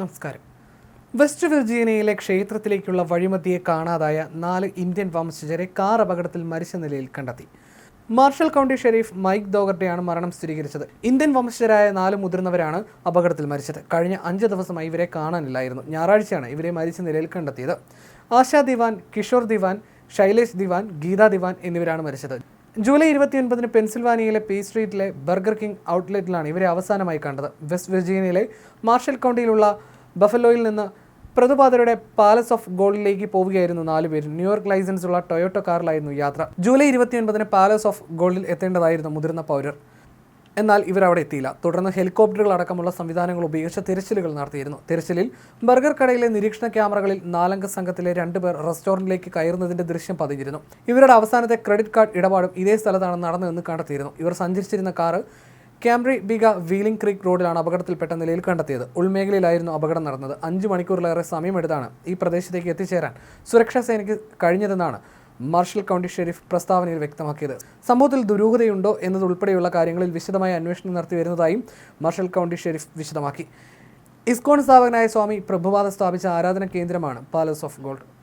നമസ്കാരം. വെസ്റ്റ് വിർജീനിയയിലെ ക്ഷേത്രത്തിലേക്കുള്ള വഴിമതിയെ കാണാതായ നാല് ഇന്ത്യൻ വംശജരെ കാർ അപകടത്തിൽ മരിച്ച നിലയിൽ കണ്ടെത്തി. മാർഷൽ കൗണ്ടി ഷെരീഫ് മൈക്ക് ദോഗർഡെയാണ് മരണം സ്ഥിരീകരിച്ചത്. ഇന്ത്യൻ വംശജരായ നാല് മുതിർന്നവരാണ് അപകടത്തിൽ മരിച്ചത്. കഴിഞ്ഞ അഞ്ച് ദിവസമായി ഇവരെ കാണാനില്ലായിരുന്നു. ഞായറാഴ്ചയാണ് ഇവരെ മരിച്ച നിലയിൽ കണ്ടെത്തിയത്. ആശാ ദിവാൻ കിഷോർ ദിവാൻ ശൈലേഷ് ദിവാൻ ഗീതാ ദിവാൻ എന്നിവരാണ് മരിച്ചത്. ജൂലൈ ഇരുപത്തിയൊൻപതിന് പെൻസിൽവാനിയയിലെ പി സ്ട്രീറ്റിലെ ബർഗർ കിങ് ഔട്ട്ലെറ്റിലാണ് ഇവരെ അവസാനമായി കണ്ടത്. വെസ്റ്റ് വെർജീനിയയിലെ മാർഷൽ കൗണ്ടിയിലുള്ള ബഫലോയിൽ നിന്ന് പ്രതുപാതരുടെ പാലസ് ഓഫ് ഗോൾഡിലേക്ക് പോവുകയായിരുന്നു നാലുപേരും ന്യൂയോർക്ക് ലൈസൻസ് ഉള്ള ടൊയോട്ടോ കാറിലായിരുന്നു യാത്ര. ജൂലൈ ഇരുപത്തിയൊൻപതിന് പാലസ് ഓഫ് ഗോൾഡിൽ എത്തേണ്ടതായിരുന്നു മുതിർന്ന പൗരർ. എന്നാൽ ഇവർ അവിടെ എത്തിയില്ല. തുടർന്ന് ഹെലികോപ്റ്ററുകൾ അടക്കമുള്ള സംവിധാനങ്ങൾ ഉപയോഗിച്ച് തിരച്ചിലുകൾ നടത്തിയിരുന്നു. തിരച്ചിലിൽ ബർഗർ കടയിലെ നിരീക്ഷണ ക്യാമറകളിൽ നാലംഗ സംഘത്തിലെ രണ്ടുപേർ റെസ്റ്റോറന്റിലേക്ക് കയറുന്നതിന്റെ ദൃശ്യം പതിഞ്ഞിരുന്നു. ഇവരുടെ അവസാനത്തെ ക്രെഡിറ്റ് കാർഡ് ഇടപാടും ഇതേ സ്ഥലത്താണ് നടന്നതെന്ന് കണ്ടെത്തിയിരുന്നു. ഇവർ സഞ്ചരിച്ചിരുന്ന car Camry Big Wheeling Creek റോഡിലാണ് അപകടത്തിൽപ്പെട്ട നിലയിൽ കണ്ടെത്തിയത്. ഉൾമേഖലയിലായിരുന്നു അപകടം നടന്നത്. അഞ്ച് മണിക്കൂറിലേറെ സമയമെടുത്താണ് ഈ പ്രദേശത്തേക്ക് എത്തിച്ചേരാൻ സുരക്ഷാ സേനയ്ക്ക് കഴിഞ്ഞതെന്നാണ് മാർഷൽ കൗണ്ടി ഷെരീഫ് പ്രസ്താവനയിൽ വ്യക്തമാക്കിയത്. സംഭവത്തിൽ ദുരൂഹതയുണ്ടോ എന്നതുൾപ്പെടെയുള്ള കാര്യങ്ങളിൽ വിശദമായ അന്വേഷണം നടത്തി വരുന്നതായും മാർഷൽ കൗണ്ടി ഷെരീഫ് വിശദമാക്കി. ഇസ്കോൺ സ്ഥാപകനായ സ്വാമി പ്രഭുപാദ സ്ഥാപിച്ച ആരാധന കേന്ദ്രമാണ് പാലസ് ഓഫ് ഗോൾഡ്